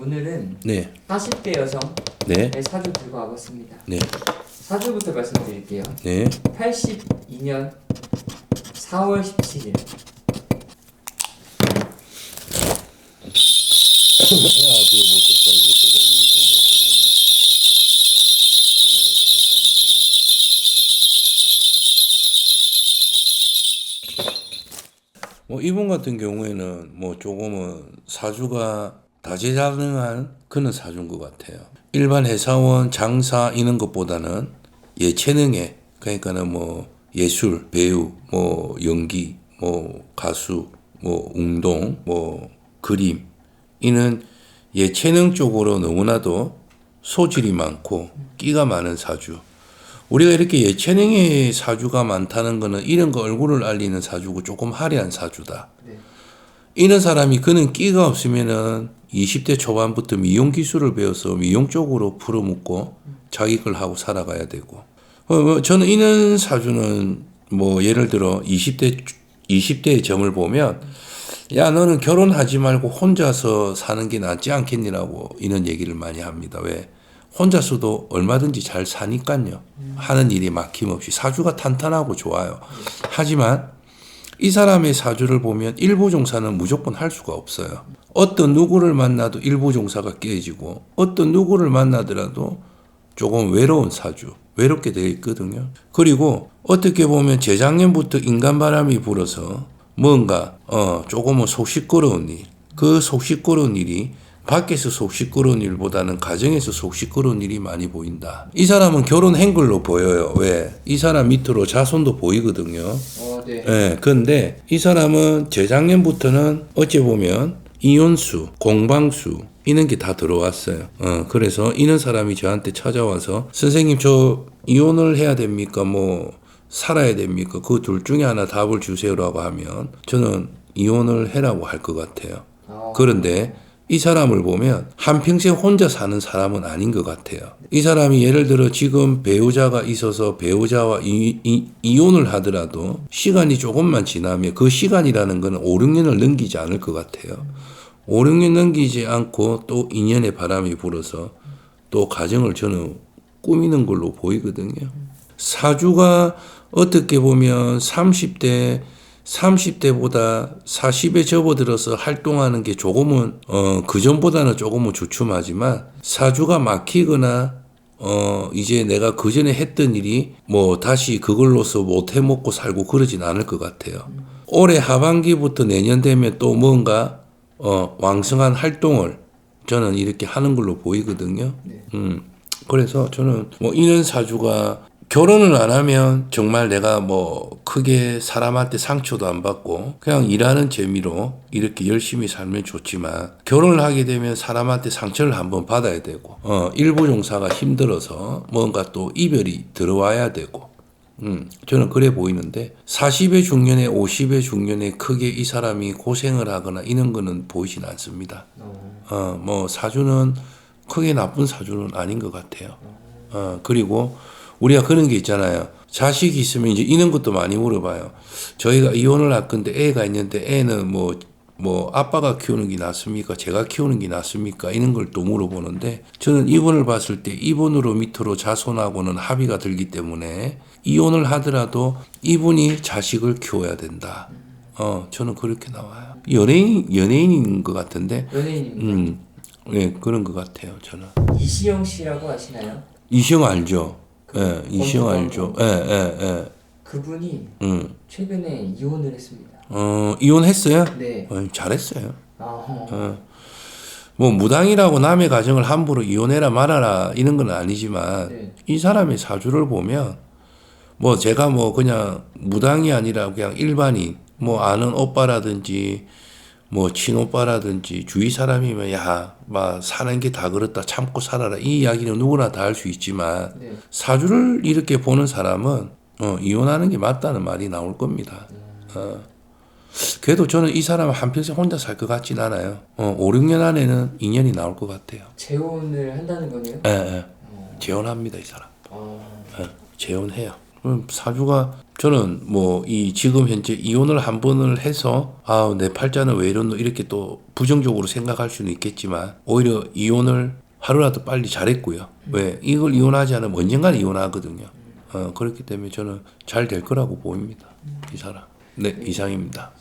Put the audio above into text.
오늘은 네, 40대 여성의 네, 사주 들고 와봤습니다. 네, 사주부터 말씀드릴게요. 네. 82년 4월 17일 뭐 이분 같은 경우에는 뭐 조금은 사주가 다재다능한 그런 사주인 것 같아요. 일반 회사원, 장사 이런 것보다는 예체능에 그러니까는 뭐 예술, 배우, 뭐 연기, 뭐 가수, 뭐 운동, 뭐 그림 이는 예체능 쪽으로 너무나도 소질이 많고 끼가 많은 사주. 우리가 이렇게 예체능의 사주가 많다는 거는 이런 거 얼굴을 알리는 사주고 조금 화려한 사주다. 네. 이런 사람이 그는 끼가 없으면은 20대 초반부터 미용 기술을 배워서 미용 쪽으로 풀어먹고 자기 걸 하고 살아가야 되고. 어, 뭐 저는 이런 사주는 뭐 예를 들어 20대 20대의 점을 보면 야 너는 결혼하지 말고 혼자서 사는 게 낫지 않겠니라고 이런 얘기를 많이 합니다. 왜? 혼자서도 얼마든지 잘 사니까요. 하는 일이 막힘없이 사주가 탄탄하고 좋아요. 하지만 이 사람의 사주를 보면 일부 종사는 무조건 할 수가 없어요. 어떤 누구를 만나도 일부 종사가 깨지고 어떤 누구를 만나더라도 조금 외로운 사주, 외롭게 되어 있거든요. 그리고 어떻게 보면 재작년부터 인간 바람이 불어서 뭔가 어 조금은 속 시끄러운 일, 그 속 시끄러운 일이 밖에서 속 시끄러운 일보다는 가정에서 속 시끄러운 일이 많이 보인다. 이 사람은 결혼 행글로 보여요. 왜? 이 사람 밑으로 자손도 보이거든요. 어, 네. 예, 근데 이 사람은 재작년부터는 어찌 보면 이혼수, 공방수 이런 게 다 들어왔어요. 어, 그래서 이런 사람이 저한테 찾아와서 선생님 저 이혼을 해야 됩니까? 뭐 살아야 됩니까? 그 둘 중에 하나 답을 주세요라고 하면 저는 이혼을 해라고 할 것 같아요. 어, 그런데 이 사람을 보면 한평생 혼자 사는 사람은 아닌 것 같아요. 이 사람이 예를 들어 지금 배우자가 있어서 배우자와 이, 이, 이혼을 하더라도 시간이 조금만 지나면 그 시간이라는 것은 5, 6년을 넘기지 않을 것 같아요. 5, 6년 넘기지 않고 또 인연의 바람이 불어서 또 가정을 저는 꾸미는 걸로 보이거든요. 사주가 어떻게 보면 30대 30대보다 40에 접어들어서 활동하는 게 조금은 어 그전보다는 조금은 주춤하지만 사주가 막히거나 어 이제 내가 그전에 했던 일이 뭐 다시 그걸로서 못 해먹고 살고 그러진 않을 것 같아요. 올해 하반기부터 내년 되면 또 뭔가 어 왕성한 활동을 저는 이렇게 하는 걸로 보이거든요. 음. 그래서 저는 뭐 이런 사주가 결혼을 안 하면 정말 내가 뭐 크게 사람한테 상처도 안 받고 그냥 일하는 재미로 이렇게 열심히 살면 좋지만 결혼을 하게 되면 사람한테 상처를 한번 받아야 되고 어 일부 종사가 힘들어서 뭔가 또 이별이 들어와야 되고 음, 저는 그래 보이는데 40의 중년에 50의 중년에 크게 이 사람이 고생을 하거나 이런 거는 보이진 않습니다. 어, 어, 뭐 사주는 크게 나쁜 사주는 아닌 것 같아요. 어, 그리고 우리가 그런 게 있잖아요. 자식이 있으면 이제 이런 것도 많이 물어봐요. 저희가 이혼을 할 건데 애가 있는데 애는 뭐, 뭐, 아빠가 키우는 게 낫습니까? 제가 키우는 게 낫습니까? 이런 걸 또 물어보는데 저는 이분을 봤을 때 이분으로 밑으로 자손하고는 합의가 들기 때문에 이혼을 하더라도 이분이 자식을 키워야 된다. 어, 저는 그렇게 나와요. 연예인, 연예인인 것 같은데, 연예인입니다. 음, 예, 그런 것 같아요, 저는. 이시영 씨라고 아시나요? 이시영 알죠? 예, 이시영. 알죠? 예, 예, 예. 그분이 음. 최근에 이혼을 했습니다. 어, 이혼했어요? 네. 어, 잘했어요. 아, 어. 뭐 무당이라고 남의 가정을 함부로 이혼해라 말아라 이런 건 아니지만 네. 이 사람의 사주를 보면 뭐 제가 뭐 그냥 무당이 아니라 그냥 일반인 뭐 아는 오빠라든지 뭐 친오빠라든지 주위 사람이면 야막 사는 게 다 그렇다 참고 살아라 이 이야기는 누구나 다 할 수 있지만 네. 사주를 이렇게 보는 사람은 어, 이혼하는 게 맞다는 말이 나올 겁니다. 어. 그래도 저는 이 사람은 한평생 혼자 살 것 같진 않아요. 어, 5, 6년 안에는 인연이 나올 것 같아요. 재혼을 한다는 거네요. 예, 예. 재혼합니다, 이 사람. 어, 예, 재혼해요. 그럼 사주가 저는 뭐 이 지금 현재 이혼을 한 번을 해서 아 내 팔자는 왜 이러노 이렇게 또 부정적으로 생각할 수는 있겠지만 오히려 이혼을 하루라도 빨리 잘했고요. 왜 이걸 이혼하지 않으면 언젠간 이혼하거든요. 어, 그렇기 때문에 저는 잘 될 거라고 보입니다. 이 사람. 네 이상입니다.